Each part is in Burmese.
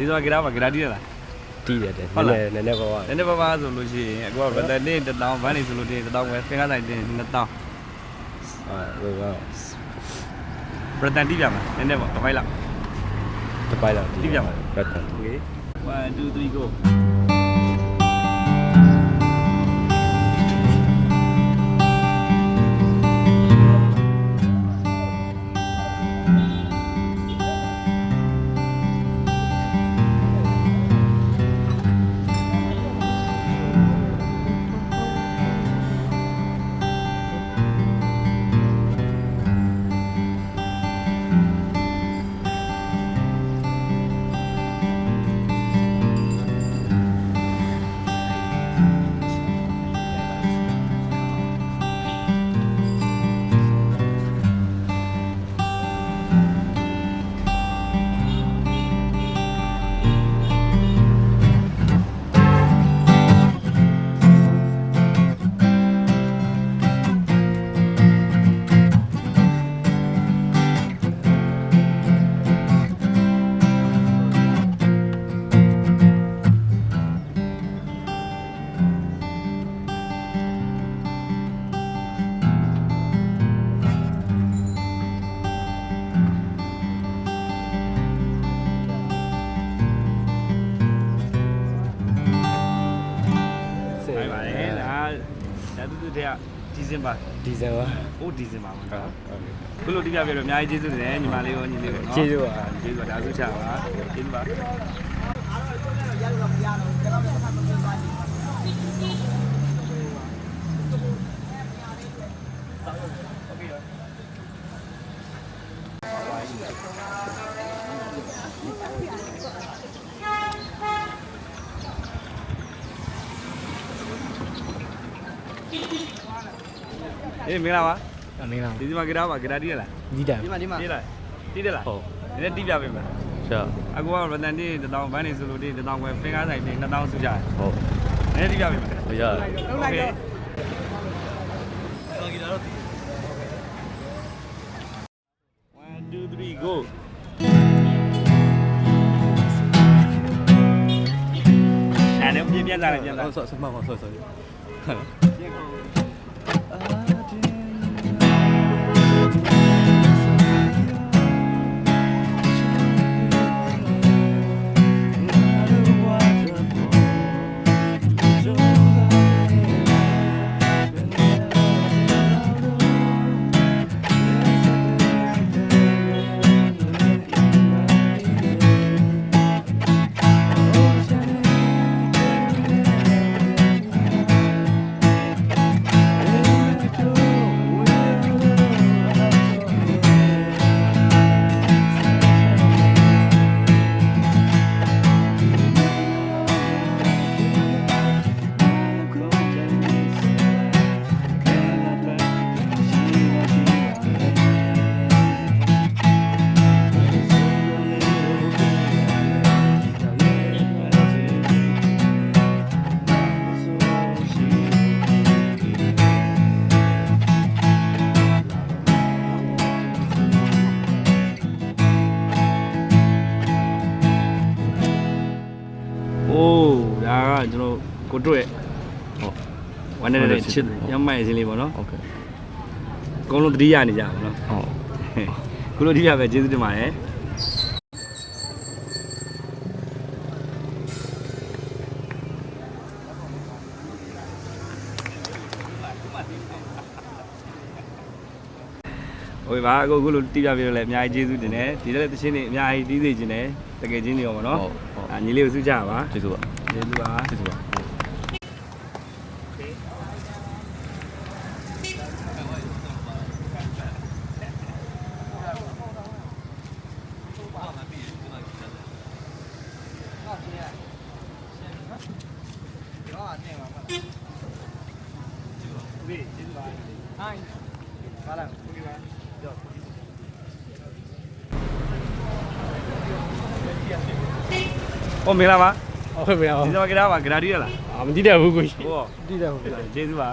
ဒီဆိုဂရာမှာဂရာတီးရလား တီးတယ်တဲ့ ဟုတ်လား နည်းနည်းပါးပါး နည်းနည်းပါးပါးဆိုလို့ရှိရင်အခုကဘယ်တဲ့နေ့တစ်တောင်းဘန်းနေဆိုလို့တင်တစ်တောင်းပဲဖင်ကားဆိုင်တင်နှစ်တောင်း အာဟိုက ဘရတန်တီးပြမှာနည်းနည်းပေါ့တစ်ပိုက်လောက် တစ်ပိုက်လောက် တီးပြမှာ ဘတ်တန် โอเค1 2 3 go ဒါတူတူတဲ့ဒီဇင်ဘာဒီဇင်ဘာဟိုဒီဇင်ဘာမှာဟုတ်ခုလိုတိပြပြတော့အများကြီးကျေးဇူးတင်တယ်ညီမလေးရောညီလေးရောနော်ကျေးဇူးပါကျေးဇူးပါဒါဆိုချပါကျေးဇူးပါ အေးမင်္ဂလာပါအမင်းလားဒီဒီမှာဂီတာပါဂီတာတီးရလားဒီတိုင်ဒီမှာဒီမှာတီးလားတီးတယ်လားဟုတ်နည်းနည်းတီးပြပေးမယ်ရှာအကူကရတန်တီးတစ်တောင်ဘန်းနေဆိုလို့တီးတစ်တောင်ပဲဖင်ကားဆိုင်တီးနှစ်တောင်စုကြတယ်ဟုတ်နည်းနည်းတီးပြပေးမယ်ဟုတ်ရလုံးလိုက်တော့ဂီတာတော့တီး1 2 3 go အဲ့တော့ပြန်ပြန်လာပြန်လာဆော့ဆော့ဆော့ဆော့ဆော့ပြန်ကုန် ချစ်တယ်ရမ်းမိုင်စင်းလေးပေါ့နော်ဟုတ်ကဲ့အကုန်လုံးတတိယနေကြပါနော်ဟုတ်ခုလိုအဓိကပဲကျေးဇူးတင်ပါတယ်ဟိုပါအခုခုလိုတိပြပြလို့လည်းအများကြီးကျေးဇူးတင်တယ်ဒီလည်းသချင်းတွေအများကြီးတီးသေးခြင်းတယ်တကယ်ချင်းတွေရောပါနော်ဟုတ်ဟုတ်ညီလေးကိုစုကြပါကျေးဇူးပါကျေးဇူးပါကျေးဇူးပါ ဟောမင်္ဂလာပါဟုတ်ပြီဒီဟုတ်တော့ကြတာပါဂရာတီရလားအာမကြည့်တယ်ဘူးကိုကြီးဟောကြည့်တယ်ဘူးကျေးဇူးပါ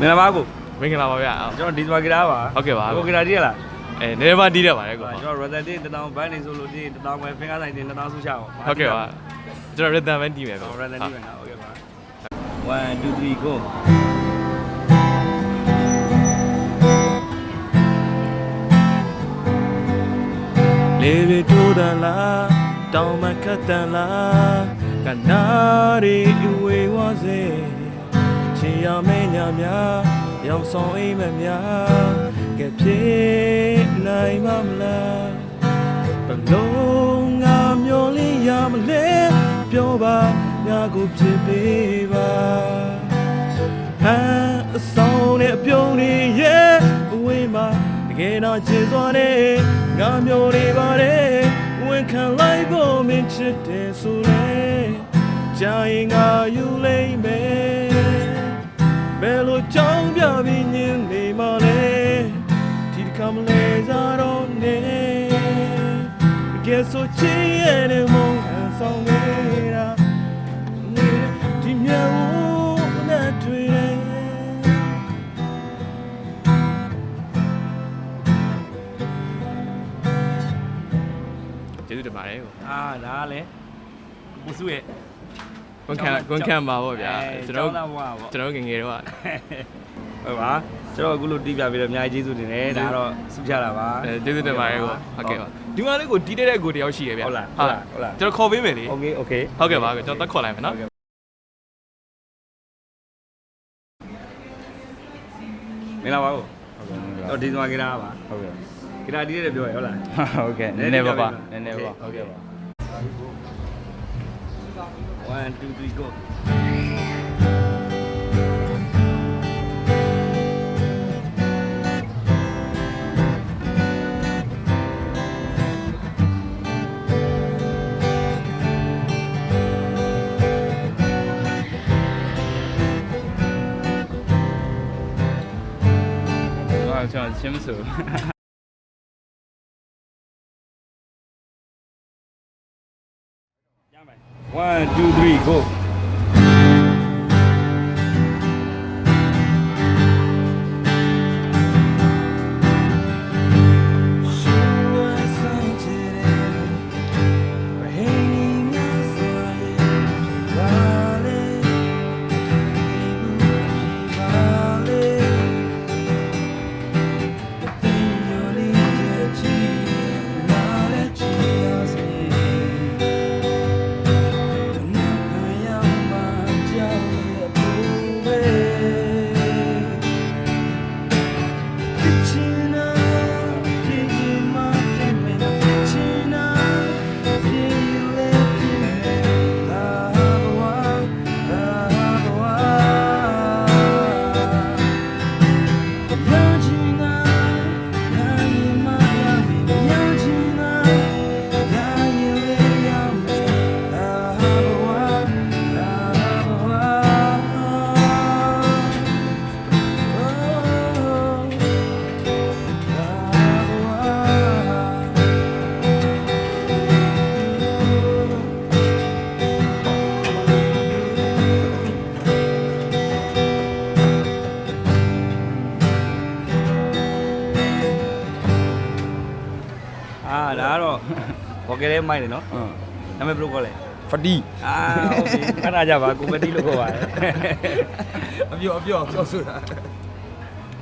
မင်္ဂလာပါကိုမင်္ဂလာပါဗျာကျွန်တော်ဒီဇမာဂီတာပါဟုတ်ကဲ့ပါကိုဂီတာကြည့်ရလားအဲနည်းနည်းပါတီးရပါတယ်ကွာကျွန်တော် Rather Day တောင်ဘန်းနေဆိုလို့ဒီတောင်ပဲ finger sign တင်တောင်ဆူချအောင်ဟုတ်ကဲ့ပါကျွန်တော် rhythm ပဲတီးမယ်ဗျာ Rather Day ပဲနော်ဟုတ်ကဲ့ပါ1 2 3 go လေရီထိုးတန်လားတောင်မခတ်တန်လားကနာရီဝေဝစေ ချီရမဲညာများရောင်ဆောင်အိမ်မများကပြေနိုင်မမလားဘလုံးငါမျောလေးရမလဲပြောပါငါကိုဖြစ်ပေးပါဟန်အဆောင်နဲ့အပြုံးတွေရဲ့အဝေးမှာတကယ်တော့ချစ်စွာနဲ့ငါမျိုးနေပါတယ်ဝန်ခံလိုက်ဖို့မင်းချစ်တယ်ဆိုလဲကြာရင်ငါယူလိ မလဲစားတော့နေတကယ်ဆိုချစ်ရဲ့နဲ့မုန်းဟန်ဆောင်နေတာဒီမြောင်နဲ့တွေ့တယ်ကျေးဇူးတင်ပါတယ်ကိုအာဒါကလည်းကိုစုရဲ့ဝန်ခံဝန်ခံပါဗောဗျာအဲကျွန်တော်ကျောင်းသားဘဝပေါ့ကျွန်တော်ငယ်ငယ်တော့ဟုတ်ပါ ကျွန်တော်အခုလိုတီးပြပြီးတော့အများကြီးကျေးဇူးတင်တယ်ဒါကတော့စုချတာပါ အဲကျေးဇူးတင်ပါတယ်ကိုဟုတ်ကဲ့ပါဒီမှာလေးကိုတီးတဲ့ကိုတယောက်ရှိရဗျာ ဟုတ်လားဟုတ်လားဟုတ်လား ကျွန်တော်ခေါ်ပေးမယ်လေ โอเคโอเค ဟုတ်ကဲ့ပါကျွန်တော်တက်ခေါ်လိုက်မယ်နော် မင်္ဂလာပါကို ဟုတ်ကဲ့ တော့ဒီဇမာဂီတာပါ ဟုတ်ကဲ့ ဂီတာတီးရတယ်ပြောရဟုတ်လား ဟုတ်ကဲ့နည်းနည်းပါပါနည်းနည်းပါဟုတ်ကဲ့ပါ 1 2 3 go ကျွန်တော်ကျွန်တော်ချင်းမဆို1 2 3 go ဒါကတော့ဘောကဲလေးမိုက်တယ်နော်နာမည်ဘယ်လိုခေါ်လဲ ဖတီ အာโอเคခဏကြပါကိုမတီလို့ခေါ်ပါတယ် အပြောအပြောပြောဆိုတာ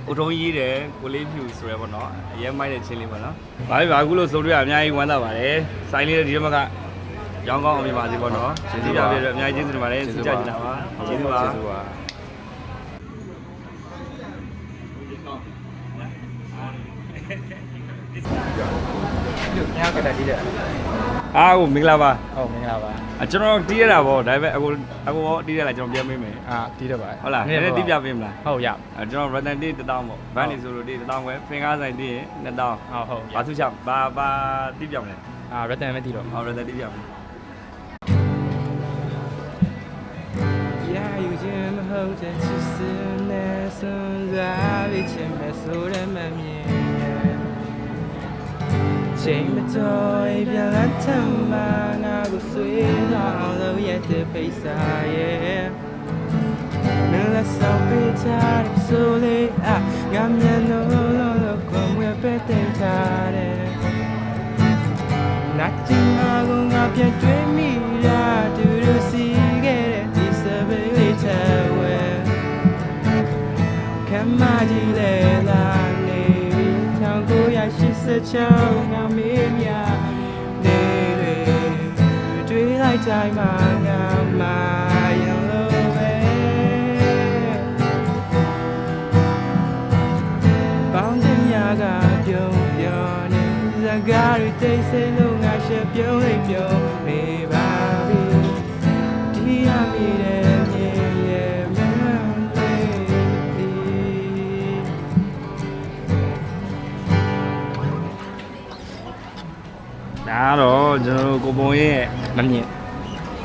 ကိုထုံးရေးတယ်ကိုလေးဖြူဆိုရဲပေါ့နော်အရင်မိုက်တဲ့ချင်းလေးပေါ့နော်ဘာဖြစ်ပါအခုလို့ဆိုတော့အများကြီးဝမ်းသာပါတယ်စိုင်းလေးဒီတော့ကရောင်းကောင်းအောင်ပြပါစေပေါ့နော်ကျေးဇူးပါပြည့်အများကြီးကျေးဇူးတင်ပါတယ်စုကြကြတာပါကျေးဇူးပါ ညကတည်းကတည်းကအားကိုမင်္ဂလာပါဟုတ်မင်္ဂလာပါအကျွန်တော်တီးရတာပေါ့ဒါပေမဲ့အခုအခုရောတီးရတာကျွန်တော်ပြန်ပေးမယ်အာတီးတော့ပါဟုတ်လားနည်းနည်းတီးပြပေးမလားဟုတ်ရအဲကျွန်တော် Rattan Day 1000ပေါ့ဘန်းနေဆိုလို့ဒီ1000ပဲ finger sign တီးရင်2000ဟုတ်ဟုတ်ဘာသူချဘာဘာတီးပြမလဲအာရတန်မတီးတော့ဟော Rattan တီးပြမလဲရာယူခြင်းမဟုတ်တဲ့ချစ်စနဲ့စွန့်စားပြီးချင်မဲ့ဆိုရမမြင် ချိန်မတော်ပြန်လာထမ်းမာငါကိုဆွေးဆောင်လို့ရတဲ့ပိစာရဲ့မင်းလက်ဆောင်ပေးချတဲ့ဆိုလေးအာငါမျက်နှာလုံးလုံးကိုမွေပဲတင်ထားတယ်နာကျင်ငါကငါပြန်တွေ့ 1986ငါမေးမြနေတွေတွေ့လိုက်တိုင်းမှာငါမာရင်လို့ပဲပေါင်းတင်များကပြုံးပြောနေစကားတွေတိတ်ဆိတ်လို့ငါရှက်ပြုံးလေးပြုံးနေပါ ဒါကတော့ကျွန်တော်တို့ကိုပုံရဲ့မမြင်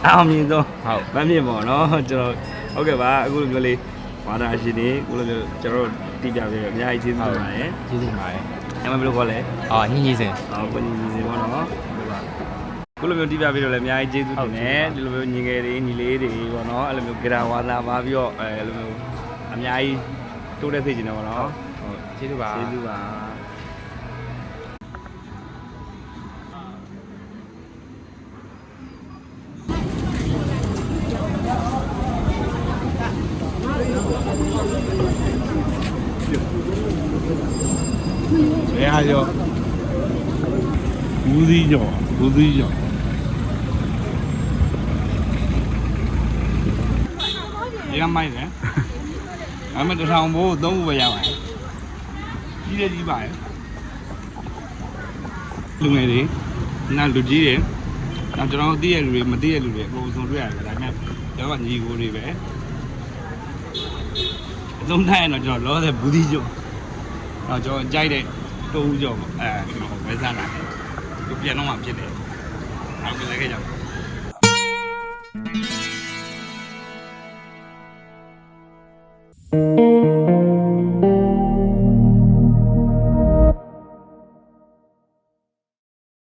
အောင်မြင်ဆုံးဟုတ်မမြင်ပါတော့ကျွန်တော်ဟုတ်ကဲ့ပါအခုလိုမျိုးလေးဝါဒအရှင်တွေအခုလိုမျိုးကျွန်တော်တို့တိပြပေးရအများကြီးကျေးဇူးတင်ပါတယ်ကျေးဇူးတင်ပါတယ်အမဘယ်လိုခေါ်လဲအာညင်ကြီးစင်ဟောကိုညီညီစီပေါ့နော်ဟုတ်ကဲ့ပါအခုလိုမျိုးတိပြပေးတော့လည်းအများကြီးကျေးဇူးတင်တယ်ဒီလိုမျိုးညီငယ်တွေညီလေးတွေပေါ့နော်အဲ့လိုမျိုးဂရာဝါသာပါပြီးတော့အဲအဲ့လိုမျိုးအများကြီးတိုးတက်စေချင်တယ်ပေါ့နော်ဟုတ်ကျေးဇူးပါကျေးဇူးပါ ဘယ်ဟာရောဘူးစီးကြောဘူးစီးကြောဒီကမိုက်တယ်အမတထောင်ဘိုးသုံးခုပဲရပါတယ်ကြီးတယ်ကြီးပါတယ်လူငယ်တွေနောက်လူကြီးတွေနောက်ကျွန်တော်သိရလူတွေမသိရလူတွေအကုန်စုံတွေ့ရတယ်ဒါပေမဲ့ကျွန်တော်ကညီကိုတွေပဲအဆုံးတိုင်းတော့ကျွန်တော်လောဆယ်ဘူးစီးကြောတော့ကျွန်တော်ကြိုက်တဲ့ တိုးဦးကြောပေါ့အဲကျွန်တော်ဝဲစားလာတယ်သူပြန်တော့မှဖြစ်တယ်နောက်ကလည်းခဲ့ကြပါ